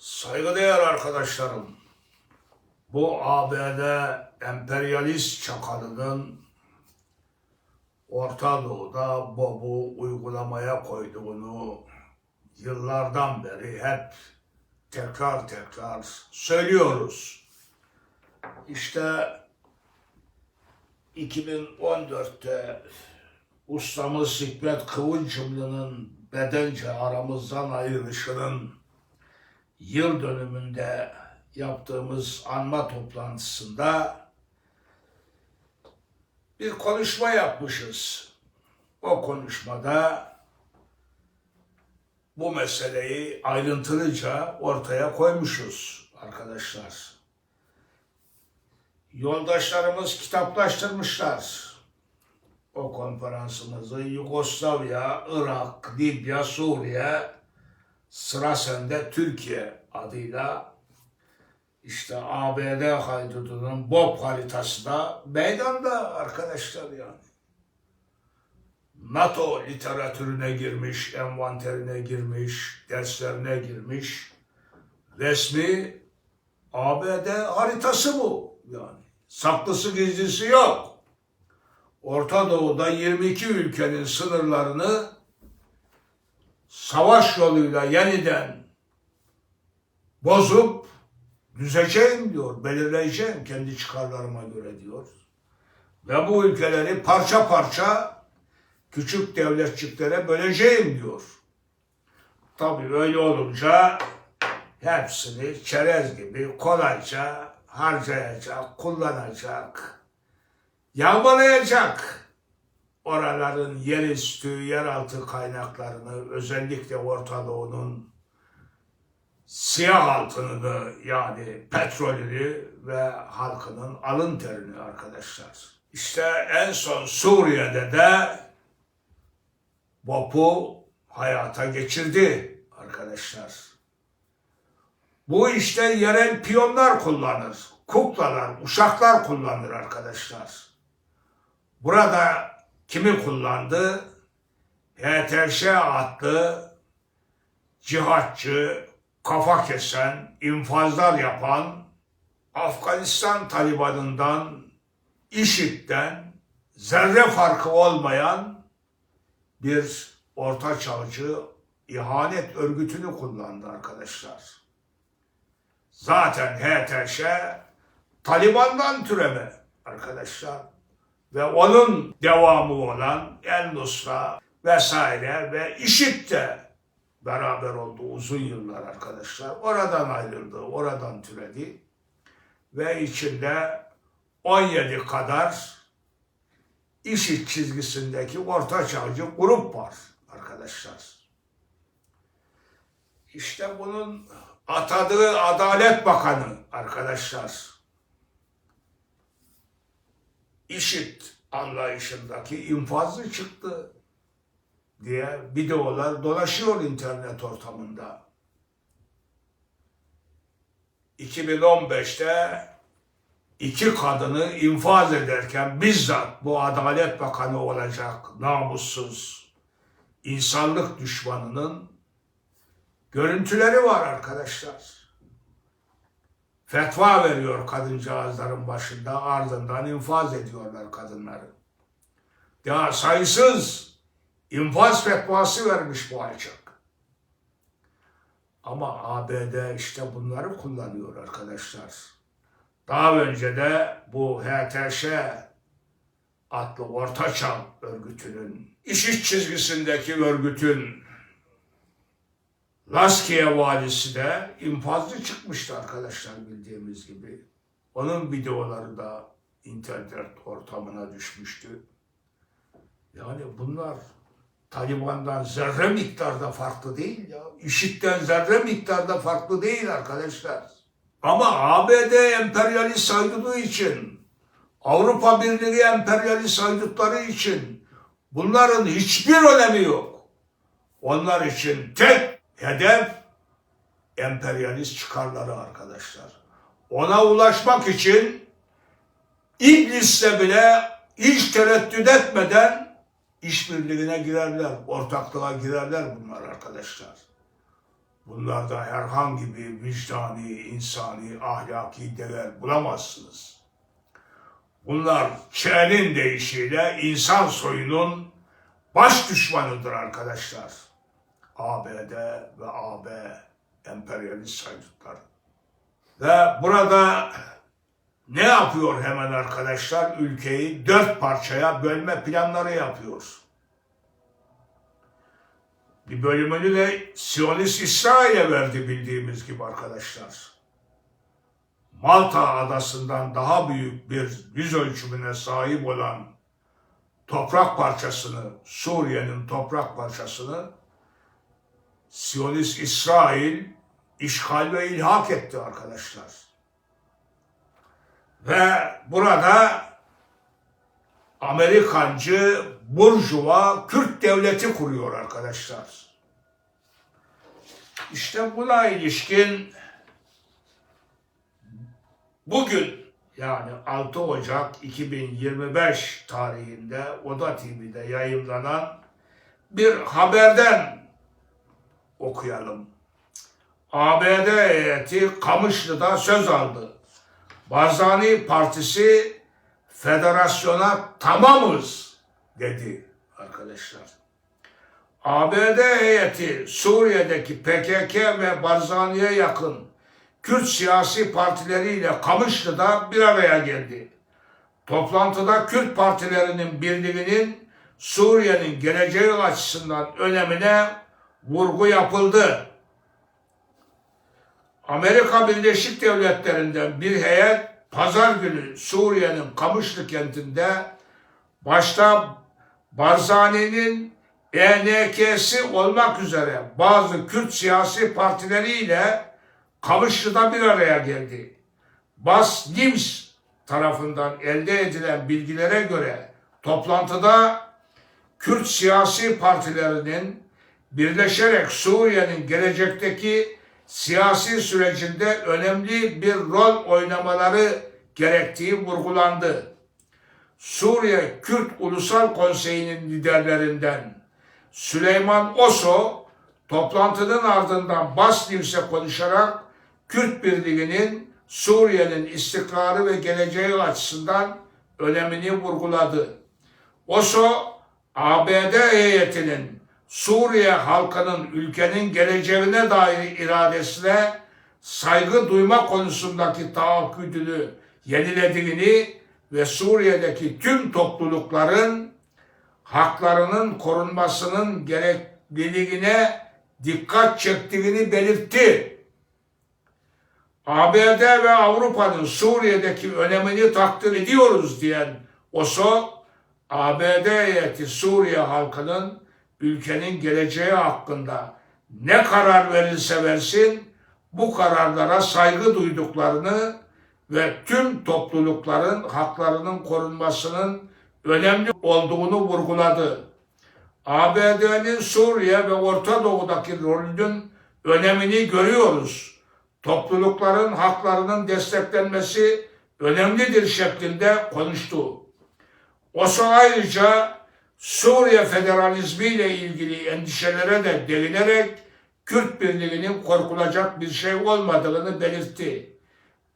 Saygıdeğer arkadaşlarım, bu ABD emperyalist çakalının Orta Doğu'da BOB'u uygulamaya koyduğunu yıllardan beri hep tekrar tekrar söylüyoruz. İşte 2014'te ustamız Hikmet Kıvınçımlı'nın bedence aramızdan ayrılışının yıl dönümünde yaptığımız anma toplantısında bir konuşma yapmışız. O konuşmada bu meseleyi ayrıntılıca ortaya koymuşuz arkadaşlar. Yoldaşlarımız kitaplaştırmışlar. O konferansımızı Yugoslavya, Irak, Libya, Suriye, sıra sende Türkiye adıyla işte ABD haydudunun BOP haritası da meydanda arkadaşlar yani. NATO literatürüne girmiş, envanterine girmiş, derslerine girmiş. Resmi ABD haritası bu yani. Saklısı gizlisi yok. Orta Doğu'da 22 ülkenin sınırlarını savaş yoluyla yeniden bozup düzeceğim diyor, belirleyeceğim kendi çıkarlarıma göre diyor. Ve bu ülkeleri parça parça küçük devletçiklere böleceğim diyor. Tabii öyle olunca hepsini çerez gibi kolayca harcayacak, kullanacak, yağmalayacak. Oraların yerüstü, yeraltı kaynaklarını özellikle Orta Doğu'nun siyah altınını yani petrolünü ve halkının alın terini arkadaşlar. İşte en son Suriye'de de BOP'u hayata geçirdi arkadaşlar. Bu işte yerel piyonlar kullanır. Kuklalar, uşaklar kullanır arkadaşlar. Burada kimi kullandı? HTŞ adlı cihatçı, kafa kesen, infazlar yapan, Afganistan Taliban'ından, IŞİD'den zerre farkı olmayan bir orta çağcı ihanet örgütünü kullandı arkadaşlar. Zaten HTŞ Taliban'dan türeme arkadaşlar ve onun devamı olan El Nusra vesaire ve IŞİD de beraber oldu uzun yıllar arkadaşlar. Oradan ayrıldı, oradan türedi ve içinde 17 kadar IŞİD çizgisindeki orta çağcı grup var arkadaşlar. İşte bunun atadığı Adalet Bakanı arkadaşlar. IŞİD anlayışındaki infazlı çıktı diye videolar dolaşıyor internet ortamında. 2015'te iki kadını infaz ederken bizzat bu Adalet Bakanı olacak namussuz insanlık düşmanının görüntüleri var arkadaşlar. Fetva veriyor kadıncağızların başında ardından infaz ediyorlar kadınları. Ya sayısız infaz fetvası vermiş bu alçak. Ama ABD işte bunları kullanıyor arkadaşlar. Daha önce de bu HTŞ adlı Ortaçağ örgütünün, IŞİD çizgisindeki örgütün Laskiye valisi de infazlı çıkmıştı arkadaşlar bildiğimiz gibi. Onun videoları da internet ortamına düşmüştü. Yani bunlar Taliban'dan zerre miktarda farklı değil ya. IŞİD'den zerre miktarda farklı değil arkadaşlar. Ama ABD emperyalist saydığı için, Avrupa Birliği emperyalist saydıkları için bunların hiçbir önemi yok. Onlar için tek hedef emperyalist çıkarları arkadaşlar. Ona ulaşmak için İblis'le bile hiç tereddüt etmeden işbirliğine girerler, ortaklığa girerler bunlar arkadaşlar. bunlarda herhangi bir vicdani, insani, ahlaki değer bulamazsınız. Bunlar çeğnin deyişiyle insan soyunun baş düşmanıdır arkadaşlar. ABD ve AB emperyalist haydutlar. Ve burada ne yapıyor hemen arkadaşlar? Ülkeyi dört parçaya bölme planları yapıyor. Bir bölümünü de Siyonist İsrail'e verdi bildiğimiz gibi arkadaşlar. Malta adasından daha büyük bir yüz ölçümüne sahip olan toprak parçasını, Suriye'nin toprak parçasını Siyonist İsrail işgal ve ilhak etti arkadaşlar. Ve burada Amerikancı Burjuva Kürt devleti kuruyor arkadaşlar. İşte buna ilişkin bugün yani 6 Ocak 2025 tarihinde Oda TV'de yayınlanan bir haberden okuyalım. ABD heyeti Kamışlı'da söz aldı. Barzani Partisi federasyona tamamız dedi arkadaşlar. ABD heyeti Suriye'deki PKK ve Barzani'ye yakın Kürt siyasi partileriyle Kamışlı'da bir araya geldi. Toplantıda Kürt partilerinin birliğinin Suriye'nin geleceği açısından önemine vurgu yapıldı. Amerika Birleşik Devletleri'nden bir heyet pazar günü Suriye'nin Kamışlı kentinde başta Barzani'nin ENK'si olmak üzere bazı Kürt siyasi partileriyle Kamışlı'da bir araya geldi. Bas Nims tarafından elde edilen bilgilere göre toplantıda Kürt siyasi partilerinin birleşerek Suriye'nin gelecekteki siyasi sürecinde önemli bir rol oynamaları gerektiği vurgulandı. Suriye Kürt Ulusal Konseyi'nin liderlerinden Süleyman Oso toplantının ardından Bas News'e konuşarak Kürt Birliği'nin Suriye'nin istikrarı ve geleceği açısından önemini vurguladı. Oso, ABD heyetinin Suriye halkının ülkenin geleceğine dair iradesine saygı duyma konusundaki taahhüdünü yenilediğini ve Suriye'deki tüm toplulukların haklarının korunmasının gerekliliğine dikkat çektiğini belirtti. ABD ve Avrupa'nın Suriye'deki önemini takdir ediyoruz diyen OSO, ABD heyeti Suriye halkının ülkenin geleceği hakkında ne karar verilse versin bu kararlara saygı duyduklarını ve tüm toplulukların haklarının korunmasının önemli olduğunu vurguladı. ABD'nin Suriye ve Orta Doğu'daki rolünün önemini görüyoruz. Toplulukların haklarının desteklenmesi önemlidir şeklinde konuştu. OSO ayrıca Suriye federalizmi ile ilgili endişelere de değinerek Kürt birliğinin korkulacak bir şey olmadığını belirtti.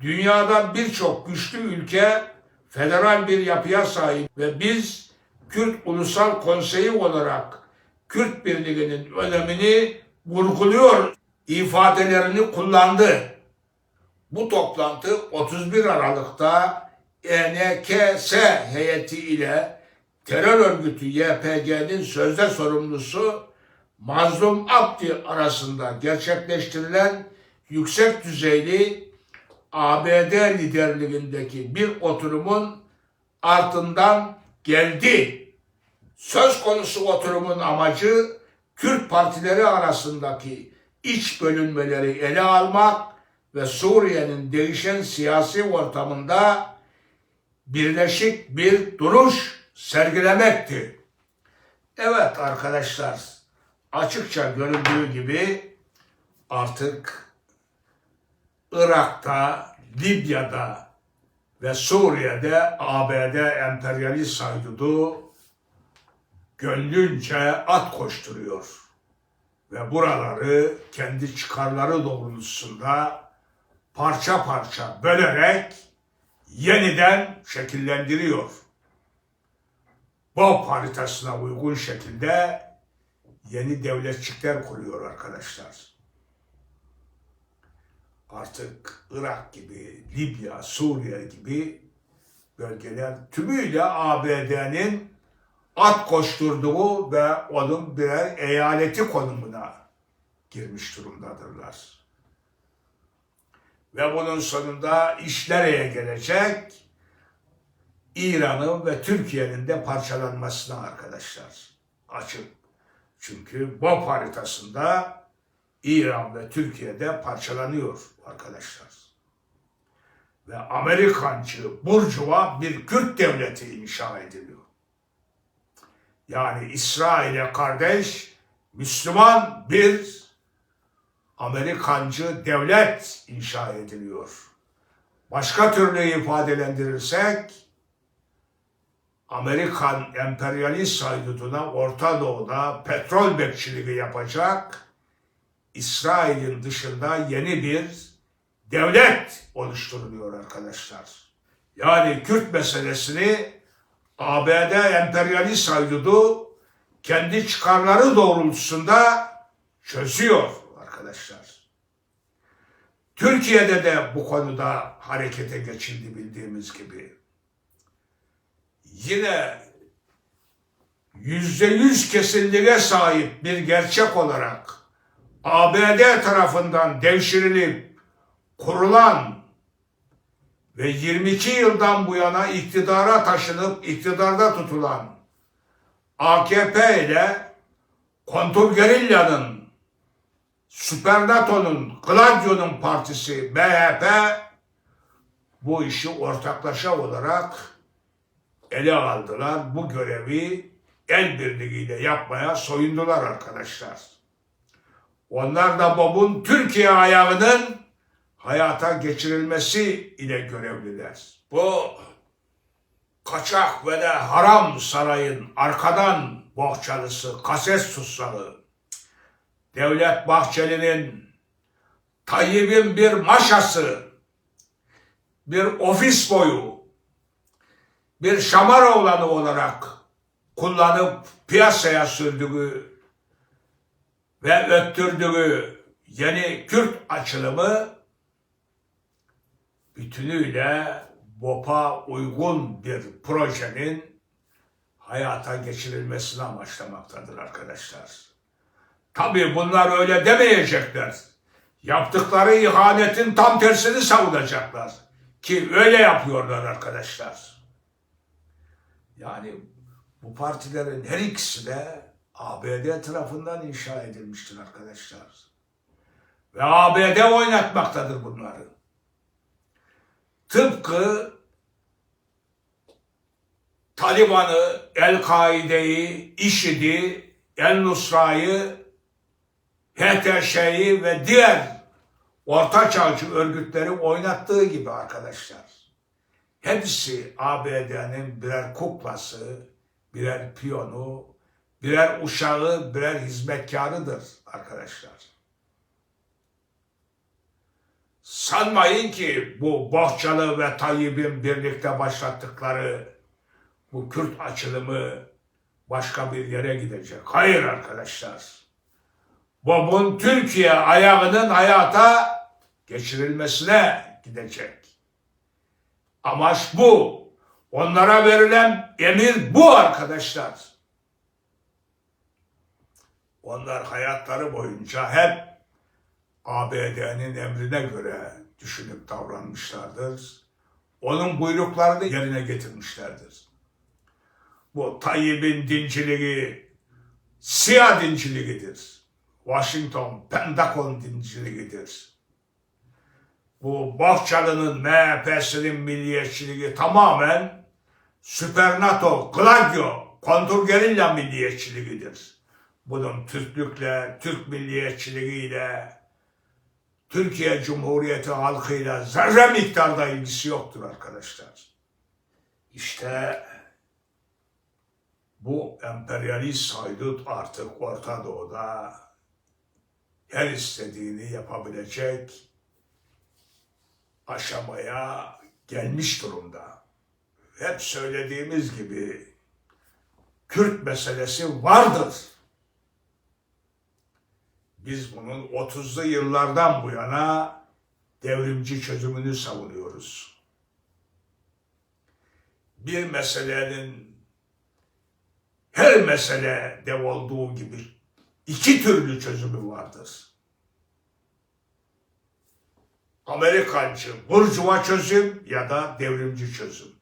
Dünyada birçok güçlü ülke federal bir yapıya sahip ve biz Kürt Ulusal Konseyi olarak Kürt birliğinin önemini vurguluyor ifadelerini kullandı. Bu toplantı 31 Aralık'ta ENKS heyeti ile terör örgütü YPG'nin sözde sorumlusu Mazlum Abdi arasında gerçekleştirilen yüksek düzeyli ABD liderliğindeki bir oturumun ardından geldi. Söz konusu oturumun amacı Kürt partileri arasındaki iç bölünmeleri ele almak ve Suriye'nin değişen siyasi ortamında birleşik bir duruş sergilemekti. Evet arkadaşlar, açıkça görüldüğü gibi artık Irak'ta, Libya'da ve Suriye'de ABD emperyalist saydudu gönlünce at koşturuyor. ve buraları kendi çıkarları doğrultusunda parça parça bölerek yeniden şekillendiriyor. Bob haritasına uygun şekilde yeni devletçikler kuruyor arkadaşlar. Artık Irak gibi, Libya, Suriye gibi bölgeler tümüyle ABD'nin at koşturduğu ve onun birer eyaleti konumuna girmiş durumdadırlar. Ve bunun sonunda iş nereye gelecek? İran'ın ve Türkiye'nin de parçalanmasına arkadaşlar. Açık. Çünkü BOP haritasında İran ve Türkiye'de parçalanıyor arkadaşlar. Ve Amerikancı Burjuva bir Kürt devleti inşa ediliyor. Yani İsrail'e kardeş Müslüman bir Amerikancı devlet inşa ediliyor. Başka türlü ifadelendirirsek Amerikan emperyalist haydutuna Orta Doğu'da petrol bekçiliği yapacak İsrail'in dışında yeni bir devlet oluşturuluyor arkadaşlar. Yani Kürt meselesini ABD emperyalist haydudu kendi çıkarları doğrultusunda çözüyor arkadaşlar. Türkiye'de de bu konuda harekete geçildi bildiğimiz gibi. Yine yüzde yüz kesinliğe sahip bir gerçek olarak ABD tarafından devşirilip kurulan ve 22 yıldan bu yana iktidara taşınıp iktidarda tutulan AKP ile kontur gerilla'nın Süper Gladio'nun partisi MHP bu işi ortaklaşa olarak ele aldılar. Bu görevi el birliğiyle yapmaya soyundular arkadaşlar. Onlar da BOB'un Türkiye ayağının hayata geçirilmesi ile görevliler. Bu kaçak ve de haram sarayın arkadan bohçalısı, kaset tutsalı, Devlet Bahçeli'nin, Tayyip'in bir maşası, bir ofis boyu, bir şamaroğlanı olarak kullanıp piyasaya sürdüğü ve öttürdüğü yeni Kürt açılımı bütünüyle BOP'a uygun bir projenin hayata geçirilmesini amaçlamaktadır arkadaşlar. Tabii bunlar öyle demeyecekler. Yaptıkları ihanetin tam tersini savunacaklar. Ki öyle yapıyorlar arkadaşlar. Yani bu partilerin her ikisi de ABD tarafından inşa edilmiştir arkadaşlar. Ve ABD oynatmaktadır bunları. Tıpkı Taliban'ı, El-Kaide'yi, IŞİD'i, El-Nusra'yı, HTŞ'yi ve diğer orta çağcı örgütleri oynattığı gibi arkadaşlar. Hepsi ABD'nin birer kuklası, birer piyonu, birer uşağı, birer hizmetkarıdır arkadaşlar. Sanmayın ki bu Bohçalı ve Tayyip'in birlikte başlattıkları bu Kürt açılımı başka bir yere gidecek. Hayır arkadaşlar. BOB'un Türkiye ayağının hayata geçirilmesine gidecek. Amaç bu. Onlara verilen emir bu arkadaşlar. Onlar hayatları boyunca hep ABD'nin emrine göre düşünüp davranmışlardır. Onun buyruklarını yerine getirmişlerdir. Bu Tayyip'in dinciliği siyah dinciliğidir. Washington Pentagon dinciliğidir. Bu Bahçalı'nın MHP'sinin milliyetçiliği tamamen Süper NATO, Gladio, kontur gerilla milliyetçiliğidir. Bunun Türklükle, Türk milliyetçiliğiyle, Türkiye Cumhuriyeti halkıyla zerre miktarda ilgisi yoktur arkadaşlar. İşte bu emperyalist haydut artık Orta Doğu'da her istediğini yapabilecek aşamaya gelmiş durumda. Hep söylediğimiz gibi Kürt meselesi vardır. Biz bunun 30'lu yıllardan bu yana devrimci çözümünü savunuyoruz. Bir meselenin her meselede olduğu gibi iki türlü çözümü vardır. Amerikancı, burjuva çözüm ya da devrimci çözüm.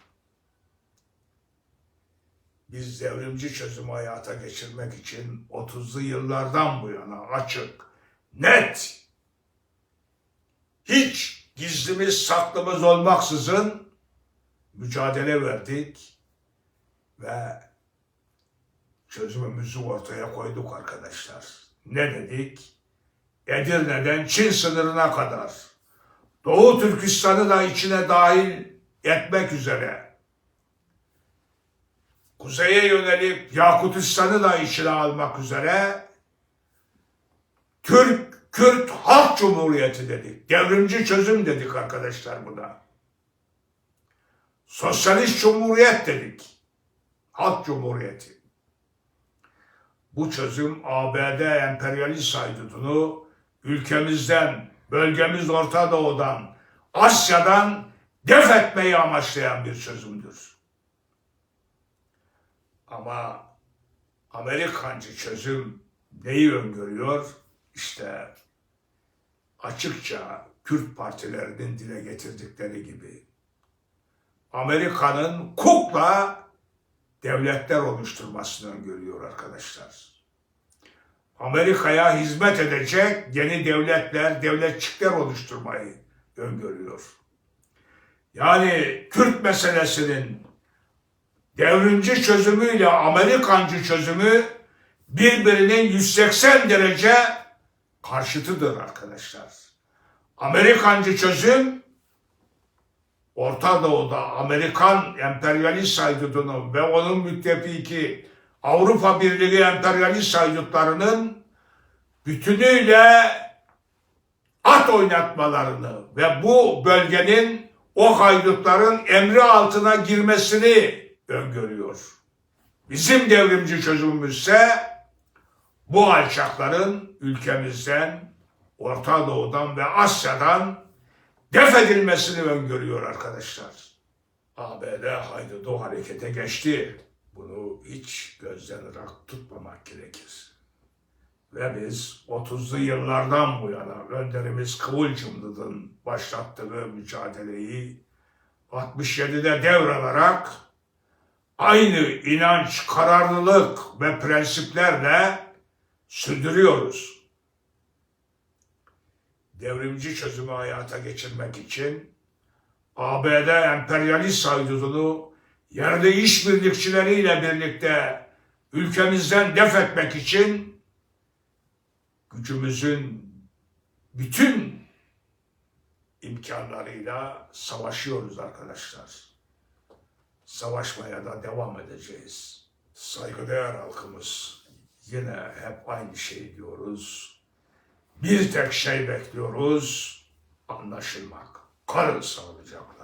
Biz devrimci çözümü hayata geçirmek için 30'lu yıllardan bu yana açık, net, hiç gizlimiz saklımız olmaksızın mücadele verdik ve çözümümüzü ortaya koyduk arkadaşlar. Ne dedik? Edirne'den Çin sınırına kadar Doğu Türkistan'ı da içine dahil etmek üzere kuzeye yönelip Yakutistan'ı da içine almak üzere Türk Kürt Halk Cumhuriyeti dedik. Devrimci çözüm dedik arkadaşlar buna. Sosyalist Cumhuriyet dedik. Halk Cumhuriyeti. Bu çözüm ABD emperyalist haydutunu ülkemizden, bölgemiz Orta Doğu'dan, Asya'dan def etmeyi amaçlayan bir çözümdür. Ama Amerikancı çözüm neyi öngörüyor? İşte açıkça Kürt partilerinin dile getirdikleri gibi Amerika'nın kukla devletler oluşturmasını öngörüyor arkadaşlar. Amerika'ya hizmet edecek yeni devletler, devletçikler oluşturmayı öngörüyor. Yani Kürt meselesinin devrimci çözümüyle Amerikancı çözümü birbirinin 180 derece karşıtıdır arkadaşlar. Amerikancı çözüm Orta Doğu'da Amerikan emperyalist haydudunun ve onun müttefiki Avrupa Birliği emperyalist haydutlarının bütünüyle at oynatmalarını ve bu bölgenin o haydutların emri altına girmesini öngörüyor. Bizim devrimci çözümümüzse bu alçakların ülkemizden, Orta Doğu'dan ve Asya'dan def edilmesini öngörüyor arkadaşlar. ABD haydudu harekete geçti. Bunu hiç gözden ırak tutmamak gerekir. Ve biz 30'lu yıllardan bu yana önderimiz Kıvılcımlı'nın başlattığı mücadeleyi 67'de devralarak aynı inanç, kararlılık ve prensiplerle sürdürüyoruz. Devrimci çözümü hayata geçirmek için ABD emperyalist haydudunu yerli işbirlikçileriyle birlikte ülkemizden def etmek için gücümüzün bütün imkanlarıyla savaşıyoruz arkadaşlar. Savaşmaya da devam edeceğiz. Saygıdeğer halkımız yine hep aynı şey diyoruz. Bir tek şey bekliyoruz. Anlaşılmak. Kalın sağlıcakla.